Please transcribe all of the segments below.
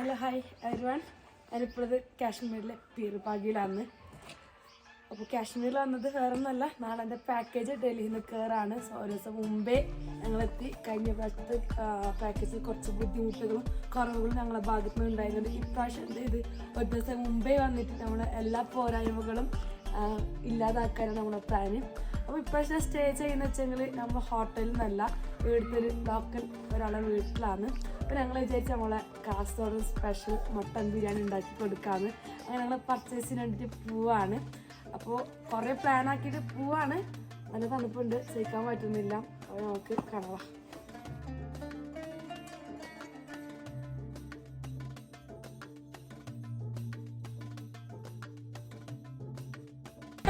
Hello hi. Everyone ഞാനിപ്പോഴത് കാശ്മീരിലെ പീർപാകിയിലാണ് അപ്പോൾ കാശ്മീരിൽ വന്നത് വേറെ ഒന്നല്ല നാളെ എന്റെ പാക്കേജ് ഡൽഹിയിൽ നിന്ന് കയറാണ് സോ ഒരു ദിവസം മുമ്പേ ഞങ്ങളെത്തി. കഴിഞ്ഞ പ്രാവശ്യത്തെ പാക്കേജിൽ കുറച്ച് ബുദ്ധിമുട്ടുകളും കുറവുകളും ഞങ്ങളുടെ ഭാഗത്തു നിന്ന് ഉണ്ടായിരുന്നുണ്ട് ഇപ്രാവശ്യം എന്ത് ചെയ്ത്? ഒരു ദിവസം മുമ്പേ വന്നിട്ട് നമ്മളെ എല്ലാ പോരായ്മകളും ഇല്ലാതാക്കാനാണ് നമ്മുടെ പ്ലാന് അപ്പോൾ ഇപ്പോഴത്തെ സ്റ്റേ ചെയ്യുന്ന വെച്ചെങ്കിൽ നമ്മൾ ഹോട്ടലിൽ നിന്നല്ല ഇവിടുത്തെ ഒരു ലോക്കൽ ഒരാളെ വീട്ടിലാണ്. അപ്പോൾ ഞങ്ങൾ വിചാരിച്ച നമ്മളെ കാസർഗോഡ് സ്പെഷ്യൽ മട്ടൻ ബിരിയാണി ഉണ്ടാക്കി കൊടുക്കാമെന്ന് അങ്ങനെ ഞങ്ങൾ പർച്ചേസിന് വേണ്ടിയിട്ട് പോവാണ്. അപ്പോൾ കുറേ പ്ലാൻ ആക്കിയിട്ട് പോവാണ്. നല്ല തണുപ്പുണ്ട്. സഹിക്കാൻ പറ്റുന്നില്ല. അപ്പോൾ നമുക്ക് കാണാം.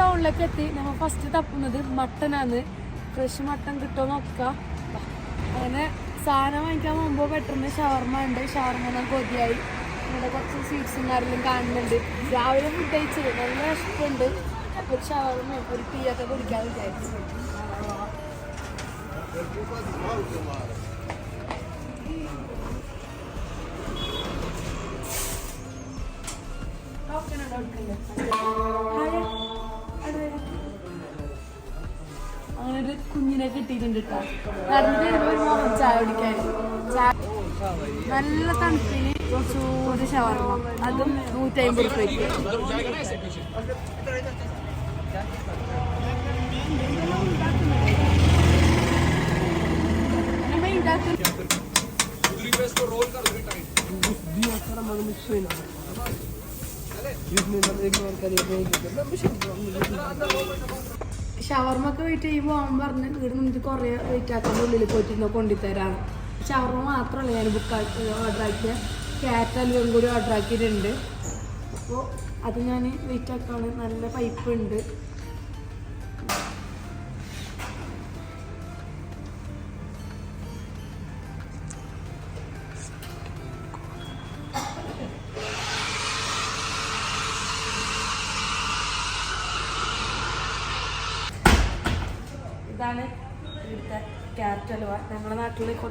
ടൗണിലേക്ക് എത്തി. നമ്മൾ ഫസ്റ്റ് തപ്പുന്നത് മട്ടനാണ്. ഫ്രഷ് മട്ടൻ കിട്ടുമോ നോക്കാം. അങ്ങനെ സാധനം വാങ്ങിക്കാൻ മുമ്പ് പെട്ടെന്ന് ഷവർമ ഉണ്ട്. ഷവർമ കൊതിയായി. ഇവിടെ കുറച്ച് സ്വീറ്റ്സും കാണുന്നുണ്ട്. രാവിലെ ഫുഡ് കഴിച്ചത് നല്ല വിശപ്പുണ്ട്. അപ്പോൾ ഒരു ഷവർമ ഒരു ടീ ഒക്കെ കുടിക്കാൻ വിചാരിച്ചു. നോക്കണുണ്ടോ ഹായ് കുഞ്ഞിനെ കിട്ടിയിട്ടുണ്ട് കേട്ടോ ചായ കുടിക്കാൻ നല്ല തണുപ്പിന് ചൂട് ഷവർമ അതും നൂറ്റമ്പത് റുപ്യക്ക് ഷവർമ ഒക്കെ വെയിറ്റ് ചെയ്യുമ്പോൾ അവൻ പറഞ്ഞ് വീട് നിന്ന് കുറേ വെയിറ്റ് ആക്കുന്ന ഉള്ളിൽ പോയിട്ട് കൊണ്ടുതരാം ഷവർമ മാത്രമല്ല ഞാൻ ബുക്ക് ഓർഡർ ആക്കിയ. ക്യാറ്റ് അലുവയും കൂടി ഓർഡർ ആക്കിയിട്ടുണ്ട്. അപ്പോൾ അത് ഞാൻ വെയിറ്റ് ആക്കാണ്. നല്ല പൈപ്പ് ഉണ്ട്.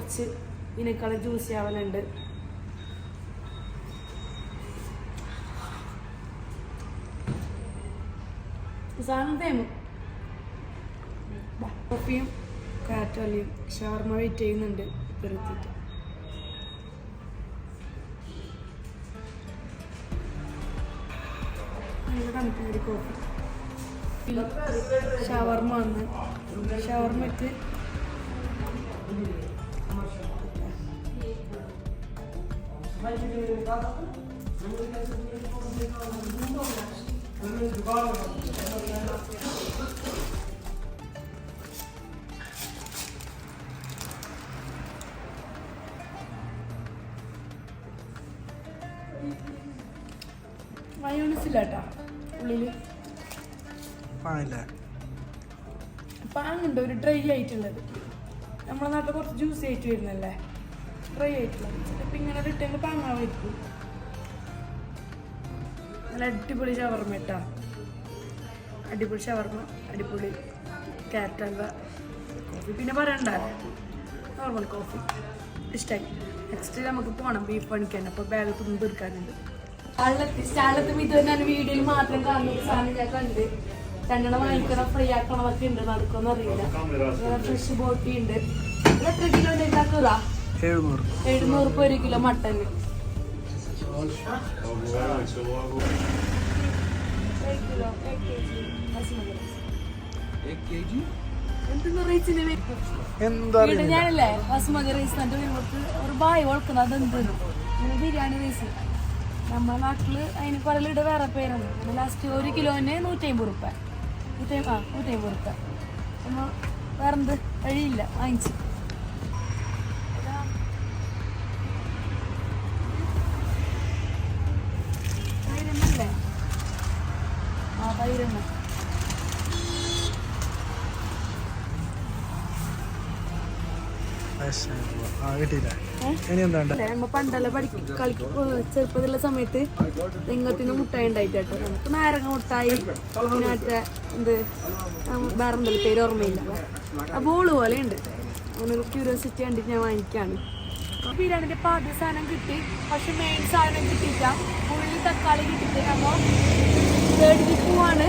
കുറച്ച് ഇതിനേക്കാളും ജ്യൂസി ആവലുണ്ട് സാധനം കോഫിയും ക്യാരറ്റ് ഷവർമ വെയിറ്റ് ചെയ്യുന്നുണ്ട്. പെരുത്തിട്ട് നല്ല കോഫി ഷവർമ വന്ന്. ഷവർമയ്ക്ക് മയോണീസ് ഇല്ല കേട്ടോ ഉള്ളിൽ. പാനില്ലേ. പാങ്ങുണ്ട് ഒരു ഡ്രൈ ആയിട്ടുള്ളത്. നമ്മളെ നാട്ടിൽ കുറച്ച് ജ്യൂസ് ആയിട്ട് വരുന്നല്ലേ ഡ്രൈ ആയിട്ടുള്ളത്. അപ്പം ഇങ്ങനെ ഇട്ടെങ്കിൽ പാങ്ങാവായിരിക്കും. നല്ല അടിപൊളി ഷവർമ ഇട്ടാ അടിപൊളി ഷവർമ അടിപൊളി ക്യാരറ്റ് ഹൽവ കോഫി പിന്നെ പറയണ്ട. നോർമൽ കോഫി ഇഷ്ടമായി നെക്സ്റ്റ് നമുക്ക് പോകണം ബീഫ് പണിക്കാൻ. അപ്പോൾ ബാഗ് തുമ്പ് തീർക്കാനുണ്ട് സ്റ്റാളിലെത്തി സ്റ്റാളിലെത്തുമ്പോൾ ഇത് ഞാൻ വീഡിയോയിൽ മാത്രം കാണുന്ന ഒരു സാധനം ഞാൻ കണ്ട്. രണ്ടെണ്ണം വാങ്ങിക്കണം ഫ്രീ ആക്കണമൊക്കെ ഉണ്ട്. നടക്കുമെന്ന് അറിയില്ല. ഫ്രഷ് ബോട്ടി ഉണ്ട്. ഇത് എത്ര കിലോ ഉണ്ടാക്കുക എഴുന്നൂറ്. എഴുന്നൂറ് രൂപ ഒരു കിലോ മട്ടൻ ഞാനല്ലേ ബസ്മതി റൈസ് എന്നിട്ട് വരുമ്പോൾ ഒരു ബായ് ഓൾക്കുന്നത് അതെന്ത് ബിരിയാണി റൈസ്. നമ്മുടെ നാട്ടിൽ അതിന് കുരലിട്ട് വേറെ പേരാണ് ലാസ്റ്റ് ഒരു കിലോന് നൂറ്റമ്പത് റുപ്യ. നൂറ്റി ആ നൂറ്റമ്പത് റുപ്യ. നമ്മൾ വേറെന്ത്? വഴിയില്ല വാങ്ങിച്ച്. നമ്മ പണ്ടെല്ലാം പഠിക്കും കളിക്ക് ചെറുപ്പത്തിലുള്ള സമയത്ത് തെങ്ങത്തിന് മുട്ടായി ഉണ്ടായിട്ടോ നമുക്ക് നാരങ്ങ മുട്ടായി മറ്റേ എന്ത് വേറെന്തല്ല പേര് ഓർമ്മയില്ല. ആ ബോൾ പോലെ ഉണ്ട്. അങ്ങനെ ക്യൂരിയോസിറ്റി കണ്ടിട്ട് ഞാൻ വാങ്ങിക്കാണ്. ബിരിയാണിന്റെ പാതി സാധനം കിട്ടി. പക്ഷെ മെയിൻ സാധനം കിട്ടിയില്ല. ഉള്ളിൽ തക്കാളി കിട്ടിയിട്ട് മേടിച്ച് പോവാണ്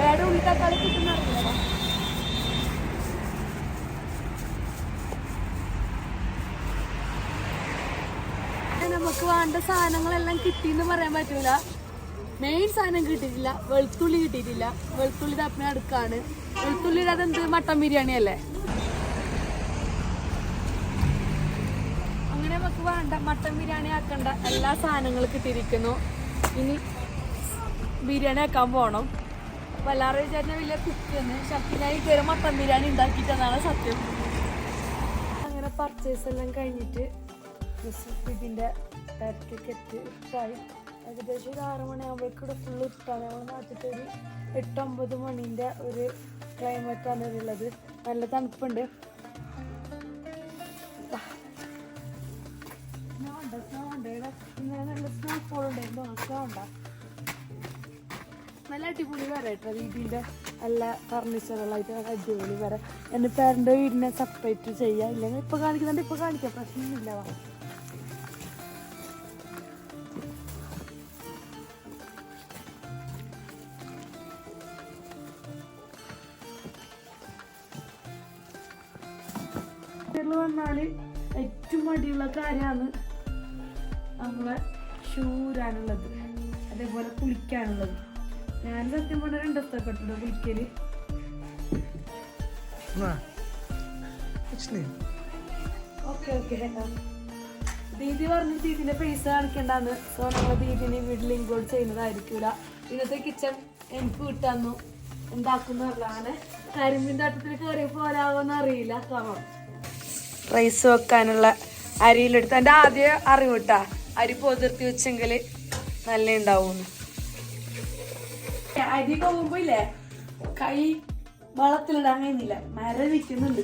വേറെ ഉള്ളി തക്കാളി കിട്ടുന്ന നമുക്ക് വേണ്ട സാധനങ്ങളെല്ലാം കിട്ടിയെന്ന് പറയാൻ പറ്റൂല. മെയിൻ സാധനം കിട്ടിയിട്ടില്ല. വെളുത്തുള്ളി കിട്ടിയിട്ടില്ല. വെളുത്തുള്ളി തപ്പിനെ അടുക്കാണ്. വെളുത്തുള്ളി അതെന്ത് മട്ടൻ ബിരിയാണി അല്ലേ? അങ്ങനെ നമുക്ക് വേണ്ട. മട്ടൻ ബിരിയാണി ആക്കേണ്ട. എല്ലാ സാധനങ്ങളും കിട്ടിയിരിക്കുന്നു. ഇനി ബിരിയാണി ആക്കാൻ പോകണം വല്ലാറ വിചാരിച്ച വലിയ കുക്കെന്ന് ശക്തിനായി കയറി മട്ടൻ ബിരിയാണി ഉണ്ടാക്കിയിട്ടെന്നാണ് സത്യം. അങ്ങനെ പർച്ചേസ് എല്ലാം കഴിഞ്ഞിട്ട് ഇതിന്റെ തിരക്കൊക്കെ എത്തി. ഇട്ടായി ഏകദേശം ഒരു ആറ് മണിയാകുമ്പോഴേക്കും ഇവിടെ ഫുള്ള് ഇട്ടാണ്. ഞങ്ങൾ നാട്ടിലത്തെ ഒരു എട്ടൊമ്പത് മണീന്റെ ഒരു ക്ലൈമറ്റാണ് ഉള്ളത് നല്ല തണുപ്പുണ്ട്. അടിപൊളി വരെ കേട്ടോ വീടിന്റെ എല്ലാ ഫർണിച്ചറുകളായിട്ട് അടിപൊളി വര എന്റെ പേരന്റെ വീടിനെ സെപ്പറേറ്റ് ചെയ്യാം. ഇല്ലെങ്കിൽ ഇപ്പോൾ കാണിക്കുന്നുണ്ട് ഇപ്പോൾ കാണിക്കാം. പ്രശ്നമൊന്നുമില്ല വാ. വന്നാൽ ഏറ്റവും അടിയുള്ള കാര്യമാണ് നമ്മളെ ഷൂരാനുള്ളത് അതേപോലെ കുളിക്കാനുള്ളത്. ഞാൻ സത്യം പറഞ്ഞ രണ്ട് കുളിക്കൽ ഓക്കെ ഓക്കെ ദീദി പറഞ്ഞു ദീദിന്റെ പൈസ കാണിക്കണ്ടെന്ന്. സോ നമ്മൾ ദീദിനെ വീട്ടിൽ ഇൻക്ലൂഡ് ചെയ്യുന്നതായിരിക്കൂല. ഇന്നത്തെ കിച്ചൺ എനിക്ക് വിട്ടന്നു ഉണ്ടാക്കുന്ന അങ്ങനെ കരിമ്പിന്റെ അട്ടത്തിൽ കയറി പോരാവോന്ന് അറിയില്ല കാണാം റൈസ് വെക്കാനുള്ള അരിയിലെടുത്ത്. എന്റെ ആദ്യം അറിവിട്ടാ അരി പൊതിർത്തി വെച്ചെങ്കിൽ നല്ല ഉണ്ടാവുന്നു. അരി പോകുമ്പോ ഇല്ലേ കൈ വളത്തിലിടാൻ കഴിയുന്നില്ല. മരവിക്കുന്നുണ്ട്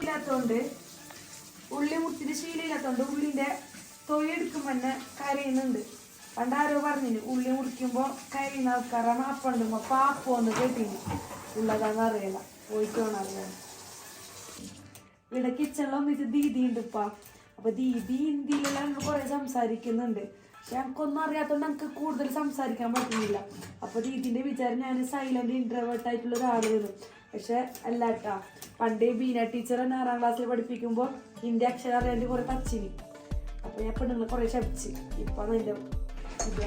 ഇല്ലാത്തോണ്ട് ഉള്ളി മുത്തിന് ശീലമില്ലാത്തോണ്ട് ഉള്ളിന്റെ തൊഴിലെടുക്കുമ്പോ തന്നെ കരയുന്നുണ്ട്. പണ്ട് ആരോ ഉള്ളി മുറിക്കുമ്പോ കഴിയുന്ന ആൾക്കാരാണ് അപ്പണ്ടുമ്പോ പാപ്പോന്ന് കേട്ടിന്. ഉള്ളതാന്ന് അറിയില്ല. പോയിട്ടോന്ന് അറിയാം അറിയാൻ ഇവിടെ കിച്ചണിലും ഇത് ദീദി ഉണ്ട് അപ്പൊ ദീദി ഹിന്ദിയിലെല്ലാം കുറെ സംസാരിക്കുന്നുണ്ട്. പക്ഷെ ഞങ്ങൾക്കൊന്നും അറിയാത്തോണ്ട് ഞങ്ങൾക്ക് കൂടുതൽ സംസാരിക്കാൻ പറ്റുന്നില്ല. അപ്പൊ ദീദിന്റെ വിചാരം ഞാൻ സൈലന്റ് ഇൻട്രവേർട്ട് ആയിട്ടുള്ള ഒരാളാണ് പക്ഷെ അല്ലാട്ടാ. പണ്ട് ബീന ടീച്ചർ എന്നെ ആറാം ക്ലാസ്സിൽ പഠിപ്പിക്കുമ്പോൾ ഹിന്ദി അക്ഷരം അറിയാണ്ട് കുറെ തച്ചിനി. അപ്പൊ ഞാൻ പെണ്ണുങ്ങൾ കുറെ ശപിച്ച്. ഇപ്പൊ എന്റെ ഇത്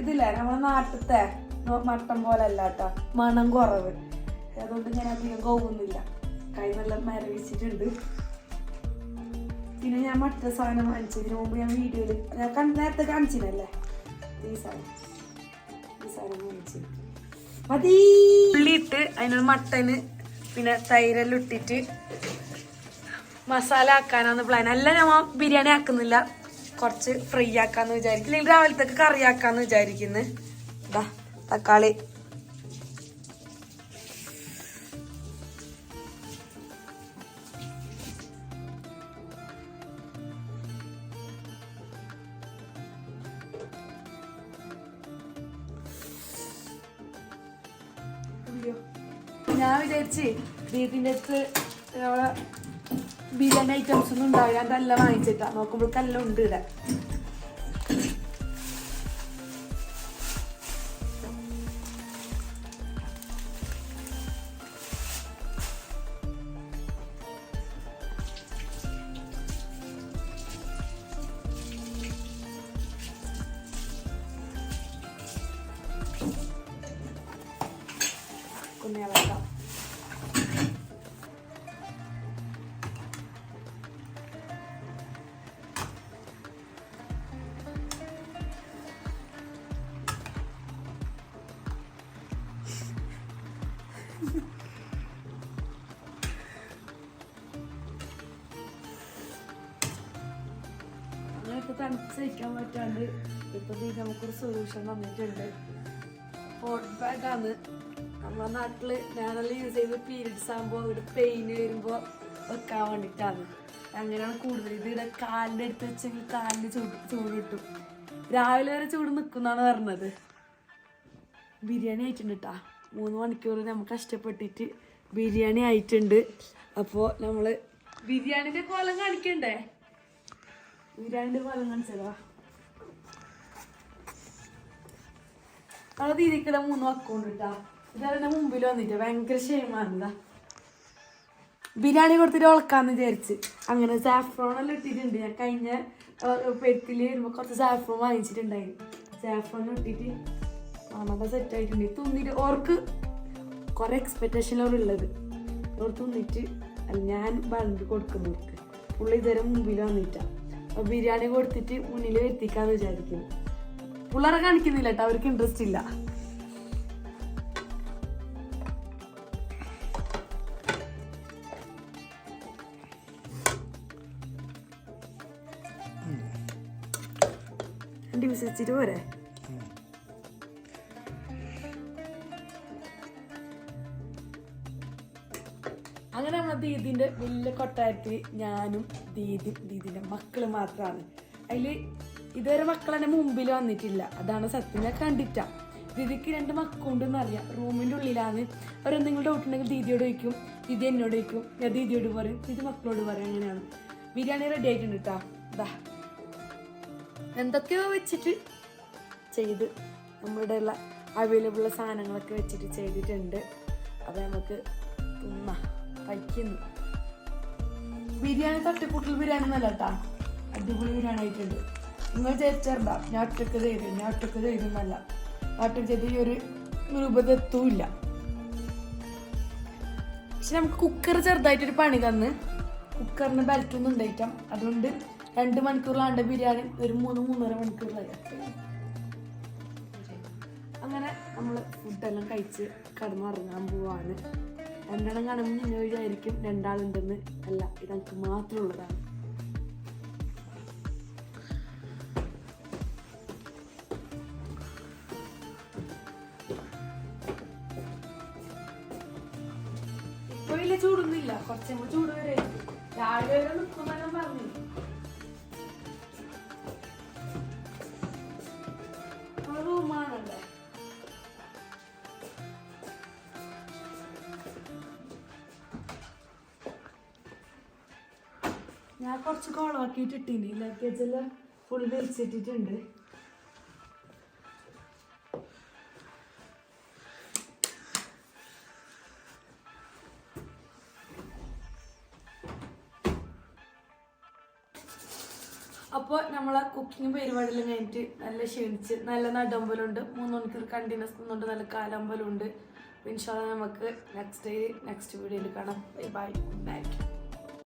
ഇതില്ലേ നമ്മളെ നാട്ടിലത്തെ മട്ടൻ പോലെ അല്ലട്ടോ മണം കുറവ്. അതുകൊണ്ട് ഞാൻ അധികം കോവുന്നില്ല കൈ നല്ല മരവിച്ചിട്ടുണ്ട്. പിന്നെ ഞാൻ മറ്റൊരു സാധനം വാങ്ങിച്ചതിന് മുമ്പ് ഞാൻ വീഡിയോയിൽ ഞാൻ കണ്ട നേരത്തെ കാണിച്ചിനല്ലേ? ഈ സാധനം. ഈ സാധനം വാങ്ങിച്ചു. മതി! ഉള്ളിയിട്ട് അതിനൊരു മട്ടന് പിന്നെ തൈരെല്ലാം ഇട്ടിട്ട് മസാല ആക്കാനാന്ന് പ്ലാൻ അല്ല ഞാൻ ബിരിയാണി ആക്കുന്നില്ല. കുറച്ച് ഫ്രൈ ആക്കാന്ന് വിചാരിക്കും അല്ലെങ്കിൽ രാവിലത്തേക്ക് കറി ആക്കാന്ന് വിചാരിക്കുന്നു. ഇതാ തക്കാളി. ഞാൻ വിചാരിച്ച് ദീപിന്റെ അടുത്ത് നമ്മളെ ബിരിയാണി ഐറ്റംസ് ഒന്നും ഉണ്ടാവില്ല. അതെല്ലാം വാങ്ങിച്ചിട്ടാ നോക്കുമ്പോഴേക്കെല്ലാം ഉണ്ട് ഇവിടെ. സഹിക്കാൻ പറ്റാണ്ട് ഇപ്പത്തേക്ക് നമുക്കൊരു സൊല്യൂഷൻ വന്നിട്ടുണ്ട്. ഹോട്ട് ബാഗാണ് നമ്മളെ നാട്ടിൽ ഞാനെല്ലാം യൂസ് ചെയ്ത് പീരീഡ്സ് ആകുമ്പോൾ ഇവിടെ പെയിൻ വരുമ്പോ വെക്കാൻ വേണ്ടിയിട്ടാണ് അങ്ങനെയാണ് കൂടുതൽ ഇത് ഇവിടെ കാലിന്റെ അടുത്ത് വെച്ചെങ്കിൽ കാലിന് ചൂട് ചൂട് കിട്ടും. രാവിലെ വരെ ചൂട് നിൽക്കുന്നാണ് പറഞ്ഞത്. ബിരിയാണി ആയിട്ടുണ്ട് കേട്ടാ മൂന്ന് മണിക്കൂർ നമ്മൾ കഷ്ടപ്പെട്ടിട്ട് ബിരിയാണി ആയിട്ടുണ്ട്. അപ്പോ നമ്മൾ ബിരിയാണിന്റെ കോലം കാണിക്കണ്ടേ? ബിരിയാണിന്റെ കോലം കാണിച്ചതാ. മൂന്ന് മക്കളുണ്ട് കേട്ടാ മുമ്പിൽ വന്നിട്ട് ഭയങ്കര ക്ഷേമാണെന്താ ബിരിയാണി കൊടുത്തിട്ട് ഉളക്കാന്ന് വിചാരിച്ച്. അങ്ങനെ സാഫ്രോൺ എല്ലാം ഇട്ടിട്ടുണ്ട്. ഞാൻ കഴിഞ്ഞ പെരുത്തിൽ വരുമ്പോൾ കുറച്ച് സാഫ്രോൺ വാങ്ങിച്ചിട്ടുണ്ടായിരുന്നു. സാഫ്രോൺ ഇട്ടിട്ട് നല്ല സെറ്റ് ആയിട്ടുണ്ട്. തുന്നിട്ട് ഓർക്ക് കുറെ എക്സ്പെക്ടേഷനിലാണ് ഉള്ളത്. ഓർ തുന്നിട്ട് ഞാൻ ബണ്ട് കൊടുക്കുന്നവർക്ക്. പുള്ളി ഇതുവരെ മുമ്പിൽ വന്നിട്ടാ. ബിരിയാണി കൊടുത്തിട്ട് മുന്നിൽ എത്തിക്കാന്ന് വിചാരിക്കുന്നു. പിള്ളേരെ കാണിക്കുന്നില്ല കേട്ടോ അവർക്ക് ഇൻട്രസ്റ്റ് ഇല്ല. രണ്ട് വിശ്വസിച്ചിട്ട് പോരെ? അങ്ങനെ നമ്മളെ ദീദിന്റെ വലിയ കൊട്ടാരത്തിൽ ഞാനും ദീദി ദീദിന്റെ മക്കൾ മാത്രമാണ് അതിൽ ഇതുവരെ എന്നെ മുമ്പിൽ വന്നിട്ടില്ല. അതാണ് സത്യം. ഞാൻ കണ്ടിട്ടാ. ദീദിക്ക് രണ്ട് മക്കളുണ്ടെന്ന് അറിയാം. റൂമിന്റെ ഉള്ളിലാണ്. അവരെന്തെങ്കിലും ഡൗട്ട് ഉണ്ടെങ്കിൽ ദീദിയോട് ചോദിക്കും. ദീദി എന്നോട് ചോദിക്കും. ഞാൻ ദീദിയോട് പറയും. ദീദി മക്കളോട് പറയും. അങ്ങനെയാണ്. ബിരിയാണി റെഡി ആയിട്ടുണ്ട് കേട്ടോ എന്തൊക്കെയോ വെച്ചിട്ട് ചെയ്ത് നമ്മളുടെ ഉള്ള അവൈലബിൾ സാധനങ്ങളൊക്കെ വെച്ചിട്ട് ചെയ്തിട്ടുണ്ട്. അത് നമുക്ക് തിന്നാ. കഴിക്കുന്നു. ബിരിയാണി തട്ടിക്കൂട്ടൽ ബിരിയാണി എന്നല്ല കേട്ടാ അടിപൊളി ബിരിയാണി ആയിട്ടുണ്ട്. നിങ്ങൾ ചേച്ചണ്ട ഞാൻ ഒറ്റയ്ക്ക് ചെയ്തു ഞാൻ ഒറ്റയ്ക്ക് ചെയ്തു എന്നല്ല. ഒറ്റയ്ക്ക് ചെയ്ത് ഈ ഒരു രൂപത എത്തൂല്ല പക്ഷെ നമുക്ക് കുക്കർ ചെറുതായിട്ടൊരു പണി തന്ന്. കുക്കറിന് ബെൽറ്റൊന്നും ഉണ്ടായിട്ടാം അതുകൊണ്ട് രണ്ട് മണിക്കൂറിലാണ്ട് ബിരിയാണി ഒരു മൂന്ന് മൂന്നര മണിക്കൂറിലായി. അങ്ങനെ നമ്മൾ ഫുഡെല്ലാം കഴിച്ച് കടന്നുറങ്ങാൻ പോവാണ്. രണ്ടെണ്ണം കാണുമ്പോൾ നിങ്ങൾ വിചാരിക്കും രണ്ടാളുണ്ടെന്ന്. അല്ല ഇത് എനിക്ക് മാത്രമുള്ളതാണ് ഇപ്പൊ വലിയ ചൂടൊന്നുമില്ല. കുറച്ചും കൂടി ചൂട് വരെ രാവിലെ വരെ നിൽക്കുമെന്നെല്ലാം പറഞ്ഞു ഞാൻ ആക്കിയിട്ട് ലഗേജ് എല്ലാം ഫുൾ വലിച്ചിട്ടിട്ടുണ്ട്. അപ്പോൾ നമ്മളെ കുക്കിംഗ് പരിപാടിയെല്ലാം കഴിഞ്ഞിട്ട് നല്ല ക്ഷീണിച്ച് നല്ല നടമ്പലുണ്ട്. മൂന്ന് മണിക്കൂർ കണ്ടിന്യൂസ് നിന്നുണ്ട് നല്ല കാലമ്പലുണ്ട്. ഇൻഷാല്ല നമുക്ക് നെക്സ്റ്റ് ഡേ നെക്സ്റ്റ് വീഡിയോയിൽ കാണാം. Bye bye night